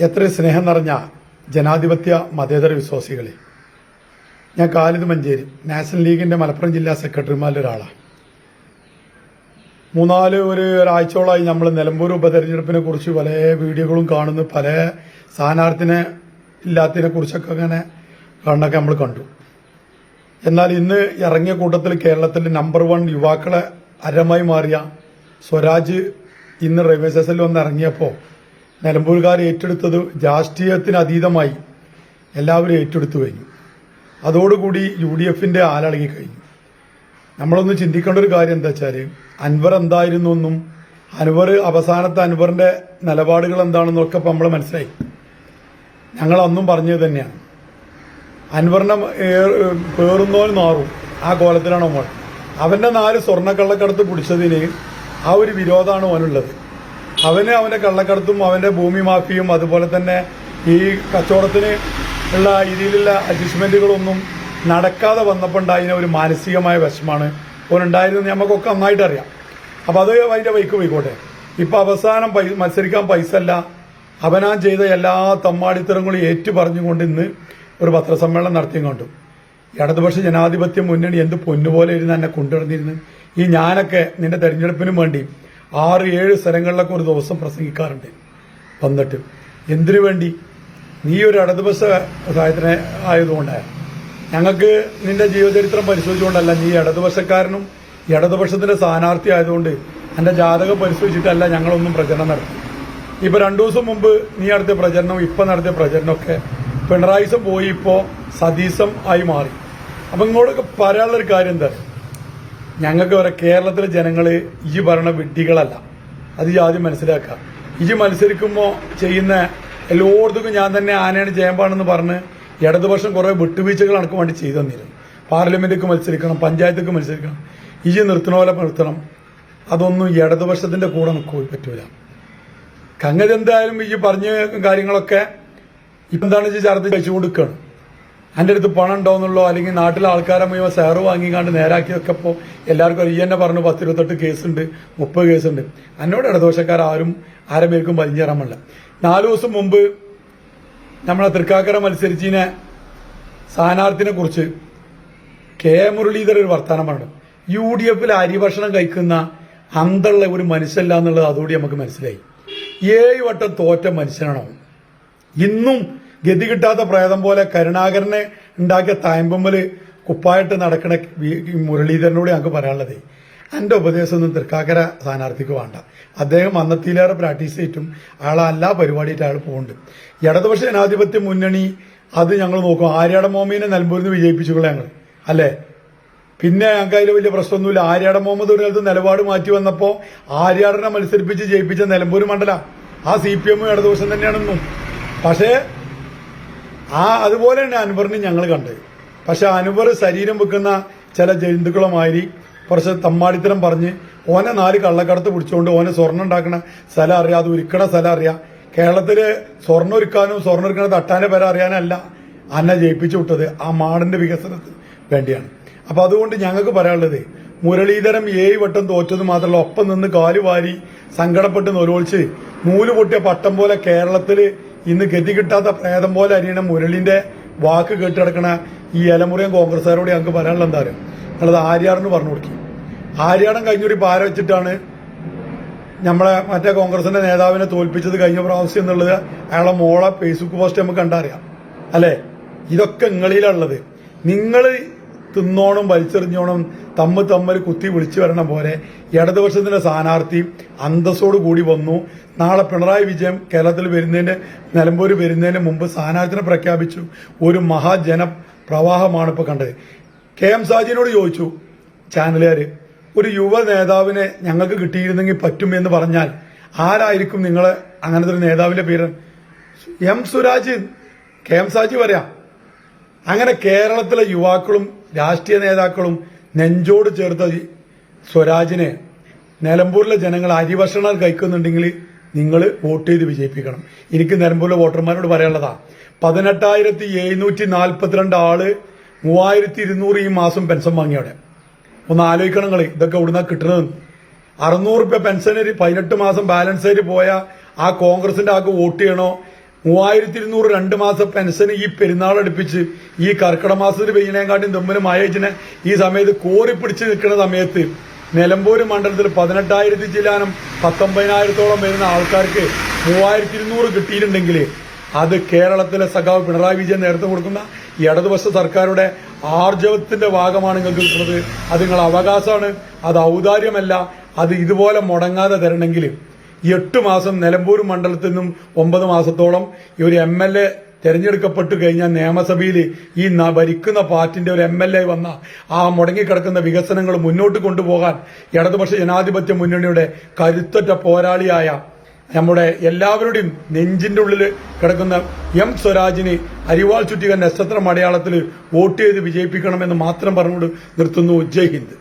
എത്ര സ്നേഹം നിറഞ്ഞ ജനാധിപത്യ മതേതര വിശ്വാസികളെ. ഞാൻ കാലിദ് മഞ്ചേരി. നാഷണൽ ലീഗിന്റെ മലപ്പുറം ജില്ലാ സെക്രട്ടറിമാരിൽ ഒരാളാണ് മൂന്നാൽ ഒരു ഒരാഴ്ചയോളമായി നമ്മൾ നിലമ്പൂർ ഉപതെരഞ്ഞെടുപ്പിനെ കുറിച്ച് പല വീഡിയോകളും കാണുന്നു. പല സ്ഥാനാർത്ഥിനെ ഇല്ലാത്തതിനെ കുറിച്ചൊക്കെ അങ്ങനെ കണ്ടൊക്കെ നമ്മൾ കണ്ടു. എന്നാൽ ഇന്ന് ഇറങ്ങിയ കൂട്ടത്തിൽ കേരളത്തിലെ നമ്പർ വൺ യുവാക്കളെ അരമായി മാറിയ സ്വരാജ് ഇന്ന് റെയിൽവേ സ്റ്റേഷനിൽ വന്ന് ഇറങ്ങിയപ്പോൾ നിലമ്പൂർകാർ ഏറ്റെടുത്തത് രാഷ്ട്രീയത്തിന് അതീതമായി എല്ലാവരും ഏറ്റെടുത്തു കഴിഞ്ഞു. അതോടുകൂടി യു ഡി എഫിന്റെ ആലളകി കഴിഞ്ഞു. നമ്മളൊന്ന് ചിന്തിക്കേണ്ട ഒരു കാര്യം എന്താ വെച്ചാൽ അൻവർ എന്തായിരുന്നു എന്നും അൻവർ അവസാനത്തെ അൻവറിന്റെ നിലപാടുകൾ എന്താണെന്നൊക്കെ ഇപ്പം നമ്മൾ മനസ്സിലായി. ഞങ്ങൾ അന്നും പറഞ്ഞത് തന്നെയാണ്. അൻവറിനെ പേറുന്നോൻ മാറും ആ കോലത്തിലാണ് മോൻ അവന്റെ നാല് സ്വർണക്കള്ളക്കടത്ത് പിടിച്ചതിന് ആ ഒരു വിരോധമാണ് അവനുള്ളത് അവന് അവന്റെ കള്ളക്കടത്തും അവന്റെ ഭൂമി മാഫിയും അതുപോലെ തന്നെ ഈ കച്ചവടത്തിന് ഉള്ള രീതിയിലുള്ള അഡ്ജസ്റ്റ്മെന്റുകളൊന്നും നടക്കാതെ വന്നപ്പോൾ ഉണ്ടായിരുന്ന ഒരു മാനസികമായ വിഷമാണ് ഓനുണ്ടായിരുന്നത് നമുക്കൊക്കെ നന്നായിട്ട് അറിയാം. അപ്പൊ അത് അതിന്റെ വൈക്ക് പോയിക്കോട്ടെ ഇപ്പൊ അവസാനം മത്സരിക്കാൻ പൈസ അല്ല. അവനാൻ ചെയ്ത എല്ലാ തമ്മാടിത്തരങ്ങളും ഏറ്റു പറഞ്ഞുകൊണ്ട് ഇന്ന് ഒരു പത്രസമ്മേളനം നടത്തിയും കണ്ടു. ഇടതുപക്ഷ ജനാധിപത്യ മുന്നണി എന്ത് പൊന്നുപോലെ ഇരുന്ന് എന്നെ കൊണ്ടുവന്നിരുന്നു ഈ ഞാനൊക്കെ നിന്റെ തെരഞ്ഞെടുപ്പിനും വേണ്ടി ആറ് ഏഴ് സ്ഥലങ്ങളിലൊക്കെ ഒരു ദിവസം പ്രസംഗിക്കാറുണ്ട്. വന്നിട്ട് എന്തിനു വേണ്ടി? നീ ഒരു ഇടതുപക്ഷ സഹായത്തിന് ആയതുകൊണ്ട്. ഞങ്ങൾക്ക് നിന്റെ ജീവചരിത്രം പരിശോധിച്ചുകൊണ്ടല്ല നീ ഇടതുപക്ഷക്കാരനും ഇടതുപക്ഷത്തിന്റെ സ്ഥാനാർത്ഥി ആയതുകൊണ്ട് എന്റെ ജാതകം പരിശോധിച്ചിട്ടല്ല ഞങ്ങളൊന്നും പ്രചരണം നടത്തി. ഇപ്പൊ രണ്ടു ദിവസം മുമ്പ് നീ നടത്തിയ പ്രചരണം ഇപ്പൊ നടത്തിയ പ്രചരണമൊക്കെ പിണറായിസം പോയി ഇപ്പോ സതീസം ആയി മാറി. അപ്പൊ ഇങ്ങോട്ടൊക്കെ പറയാനുള്ള ഒരു കാര്യം എന്താ? ഞങ്ങൾക്ക് വരെ കേരളത്തിലെ ജനങ്ങൾ ഈ ഭരണ വിഡ്ഢികളല്ല. അത് ഈ ആദ്യം മനസ്സിലാക്കുക. ഈ മത്സരിക്കുമ്പോൾ ചെയ്യുന്ന എല്ലായിടത്തും ഞാൻ തന്നെ ആനയാണ് ജയമ്പാണെന്ന് പറഞ്ഞ് ഇടതുപക്ഷം കുറേ വിട്ടുവീഴ്ചകൾ എനിക്ക് വേണ്ടി ചെയ്തു തന്നിരുന്നു. പാർലമെന്റിലേക്ക് മത്സരിക്കണം പഞ്ചായത്തേക്ക് മത്സരിക്കണം ഇജ് നിർത്തണ പോലെ നിർത്തണം. അതൊന്നും ഇടതുപക്ഷത്തിന്റെ കൂടെ നിൽക്കാൻ പറ്റൂല. കങ്ങത് എന്തായാലും ഈ പറഞ്ഞ കാര്യങ്ങളൊക്കെ ഇപ്പം എന്താണ് ഈ ചർച്ച കഴിച്ചു കൊടുക്കുകയാണ് എന്റെ അടുത്ത് പണം ഉണ്ടോന്നുള്ളോ അല്ലെങ്കിൽ നാട്ടിലെ ആൾക്കാരെ മുഴുവൻ സാറ് വാങ്ങിക്കാണ്ട് നേരാക്കിയൊക്കെ ഇപ്പോൾ എല്ലാവർക്കും ഈ തന്നെ പറഞ്ഞു പത്തിരുപത്തെട്ട് കേസുണ്ട് മുപ്പത് കേസുണ്ട്. എന്നോട് ഇടദോഷക്കാർ ആരും ആരമേൽക്കും വലിഞ്ഞേറാൻ പാടില്ല. നാലു ദിവസം മുമ്പ് നമ്മളെ തൃക്കാക്കര മത്സരിച്ചതിനെ സ്ഥാനാർത്ഥിനെ കുറിച്ച് കെ മുരളീധരൻ ഒരു വർത്തമാനം പറഞ്ഞു യു ഡി എഫിൽ അരിഭക്ഷണം കഴിക്കുന്ന അന്തള്ള ഒരു മനുഷ്യല്ല എന്നുള്ളത് അതോടെ നമുക്ക് മനസ്സിലായി. ഏഴ് വട്ടം തോറ്റ മനുഷ്യനാണോ ഇന്നും ഗതി കിട്ടാത്ത പ്രേതം പോലെ കരുണാകരനെ ഉണ്ടാക്കിയ തായമ്പമ്മൽ കുപ്പായിട്ട് നടക്കണ മുരളീധരനോട് ഞങ്ങൾക്ക് പറയാനുള്ളത് എന്റെ ഉപദേശമൊന്നും തൃക്കാക്കര സ്ഥാനാർത്ഥിക്ക് വേണ്ട. അദ്ദേഹം അന്നത്തിലേറെ പ്രാക്ടീസ് ചെയ്തിട്ടും അയാൾ എല്ലാ പരിപാടിയിട്ട് അയാൾ പോകുന്നുണ്ട് ഇടതുപക്ഷ ജനാധിപത്യ മുന്നണി അത് ഞങ്ങൾ നോക്കും. ആര്യാട മോമിനെ നിലമ്പൂരിൽ നിന്ന് വിജയിപ്പിച്ചുകൊള്ളു ഞങ്ങൾ അല്ലേ? പിന്നെ ഞങ്ങൾക്ക് അതിൽ വലിയ പ്രശ്നമൊന്നുമില്ല. ആര്യാട മുഹമ്മദ് ഒരു നിലത്ത് നിലപാട് മാറ്റി വന്നപ്പോൾ ആര്യാടനെ മത്സരിപ്പിച്ച് ജയിപ്പിച്ച നിലമ്പൂർ മണ്ഡല. ആ സി പി എമ്മും ഇടതുപക്ഷം തന്നെയാണെന്നും പക്ഷേ ആ അതുപോലെ തന്നെ അൻവറിനെ ഞങ്ങൾ കണ്ടത് പക്ഷെ അൻവർ ശരീരം വെക്കുന്ന ചില ജന്തുക്കളുമായി കുറച്ച് തമ്മാടിത്തരം പറഞ്ഞ് ഓനെ നാല് കള്ളക്കടത്ത് പിടിച്ചുകൊണ്ട് ഓനെ സ്വർണം ഉണ്ടാക്കുന്ന സ്ഥലം അറിയാം അത് ഉരുക്കണ സ്ഥലം അറിയാം. കേരളത്തിൽ സ്വർണം ഒരുക്കാനും സ്വർണം ഒരുക്കണ തട്ടാന്റെ പേര അറിയാനല്ല അന്നെ ജയിപ്പിച്ചു വിട്ടത്. ആ മാടിന്റെ വികസനത്തിന് വേണ്ടിയാണ്. അപ്പൊ അതുകൊണ്ട് ഞങ്ങൾക്ക് പറയാനുള്ളത് മുരളീധരം ഏഴ് വട്ടം തോറ്റത് മാത്രമല്ല ഒപ്പം നിന്ന് കാലുവാരി സങ്കടപ്പെട്ട് നൊലോളിച്ച് നൂൽ പൊട്ടിയ പട്ടം പോലെ കേരളത്തിൽ ഇന്ന് ഗതി കിട്ടാത്ത പ്രേതം പോലെ അരിയണ മുരളിന്റെ വാക്ക് കേട്ടിടക്കണ ഈ ഇലമുറയും കോൺഗ്രസ്സുകാരോട് ഞങ്ങൾക്ക് പറയാനുള്ള എന്താ പറയുക നിങ്ങളത് ആര്യാടെന്ന് പറഞ്ഞു കൊടുക്കി ആര്യാടൻ കഴിഞ്ഞൊരു പാര വെച്ചിട്ടാണ് നമ്മളെ മറ്റേ കോൺഗ്രസിന്റെ നേതാവിനെ തോൽപ്പിച്ചത് കഴിഞ്ഞ പ്രാവശ്യം എന്നുള്ളത് അയാളെ മോളെ ഫേസ്ബുക്ക് പോസ്റ്റ് നമുക്ക് കണ്ടറിയാം. അല്ലേ? ഇതൊക്കെ നിങ്ങളിലുള്ളത് നിങ്ങൾ തിന്നോണം വലിച്ചെറിഞ്ഞോണം തമ്മ് തമ്മൽ കുത്തി വിളിച്ചു വരണ പോലെ ഇടതുപക്ഷത്തിന്റെ സ്ഥാനാർത്ഥി അന്തസ്സോട് കൂടി വന്നു. നാളെ പിണറായി വിജയൻ കേരളത്തിൽ വരുന്നതിന് നിലമ്പൂര് വരുന്നതിന് മുമ്പ് സ്ഥാനാർത്ഥിനെ പ്രഖ്യാപിച്ചു. ഒരു മഹാജന പ്രവാഹമാണ് ഇപ്പൊ കണ്ടത്. കെ എം സാജിനോട് ചോദിച്ചു ചാനലുകാര് ഒരു യുവ നേതാവിനെ ഞങ്ങൾക്ക് കിട്ടിയിരുന്നെങ്കിൽ പറ്റുമെന്ന് പറഞ്ഞാൽ ആരായിരിക്കും നിങ്ങളെ അങ്ങനത്തെ ഒരു നേതാവിന്റെ പേര്? M Swaraj K M Saji പറയാം. അങ്ങനെ കേരളത്തിലെ യുവാക്കളും രാഷ്ട്രീയ നേതാക്കളും നെഞ്ചോട് ചേർത്ത സ്വരാജിനെ നിലമ്പൂരിലെ ജനങ്ങൾ അരിഭക്ഷണം കഴിക്കുന്നുണ്ടെങ്കിൽ നിങ്ങൾ വോട്ട് ചെയ്ത് വിജയിപ്പിക്കണം. എനിക്ക് നിലമ്പൂരിലെ വോട്ടർമാരോട് പറയാനുള്ളതാ പതിനെട്ടായിരത്തി എഴുന്നൂറ്റി നാൽപ്പത്തിരണ്ട് ആൾ മൂവായിരത്തി ഇരുന്നൂറ് ഈ മാസം പെൻഷൻ വാങ്ങിയവിടെ ഒന്ന് ആലോചിക്കണം ഇതൊക്കെ ഇവിടുന്ന് കിട്ടുന്നത് അറുന്നൂറ് രൂപ പെൻഷനര് പതിനെട്ട് മാസം ബാലൻസ് ആയിട്ട് പോയ ആ കോൺഗ്രസിന്റെ ആൾക്ക് വോട്ട് ചെയ്യണോ? മൂവായിരത്തി ഇരുന്നൂറ് രണ്ട് മാസം പെൻഷൻ ഈ പെരുന്നാൾ അടുപ്പിച്ച് ഈ കർക്കിടക മാസത്തിൽ പെയ്യണേക്കാട്ടും തെമ്മിന് മയച്ചിനെ ഈ സമയത്ത് കോറി പിടിച്ച് നിൽക്കുന്ന സമയത്ത് നിലമ്പൂര് മണ്ഡലത്തിൽ പതിനെട്ടായിരത്തി ചില്ലാനും പത്തൊമ്പതിനായിരത്തോളം വരുന്ന ആൾക്കാർക്ക് മൂവായിരത്തി ഇരുന്നൂറ് കിട്ടിയിട്ടുണ്ടെങ്കിൽ അത് കേരളത്തിലെ സഖാവ് പിണറായി വിജയൻ നേരത്തെ കൊടുക്കുന്ന ഇടതുപക്ഷ സർക്കാരുടെ ആർജവത്തിന്റെ ഭാഗമാണ് നിങ്ങൾക്ക് കിട്ടുന്നത്. അത് നിങ്ങളുടെ അവകാശമാണ്. അത് ഔദാര്യമല്ല. അത് ഇതുപോലെ മുടങ്ങാതെ തരണമെങ്കിൽ എട്ട് മാസം നിലമ്പൂർ മണ്ഡലത്തിൽ നിന്നും ഒമ്പത് മാസത്തോളം ഈ ഒരു എം എൽ എ തെരഞ്ഞെടുക്കപ്പെട്ടു കഴിഞ്ഞാൽ നിയമസഭയിൽ ഈ ഭരിക്കുന്ന പാർട്ടിന്റെ ഒരു എം എൽ എ വന്ന ആ മുടങ്ങിക്കിടക്കുന്ന വികസനങ്ങൾ മുന്നോട്ട് കൊണ്ടുപോകാൻ ഇടതുപക്ഷ ജനാധിപത്യ മുന്നണിയുടെ കരുത്തറ്റ പോരാളിയായ നമ്മുടെ എല്ലാവരുടെയും നെഞ്ചിന്റെ ഉള്ളിൽ കിടക്കുന്ന എം സ്വരാജിന് അരിവാൾ ചുറ്റിക നക്ഷത്രം അടയാളത്തിൽ വോട്ട് ചെയ്ത് വിജയിപ്പിക്കണമെന്ന് മാത്രം പറഞ്ഞുകൊണ്ട് നിർത്തുന്നു. ജയ് ഹിന്ദ്.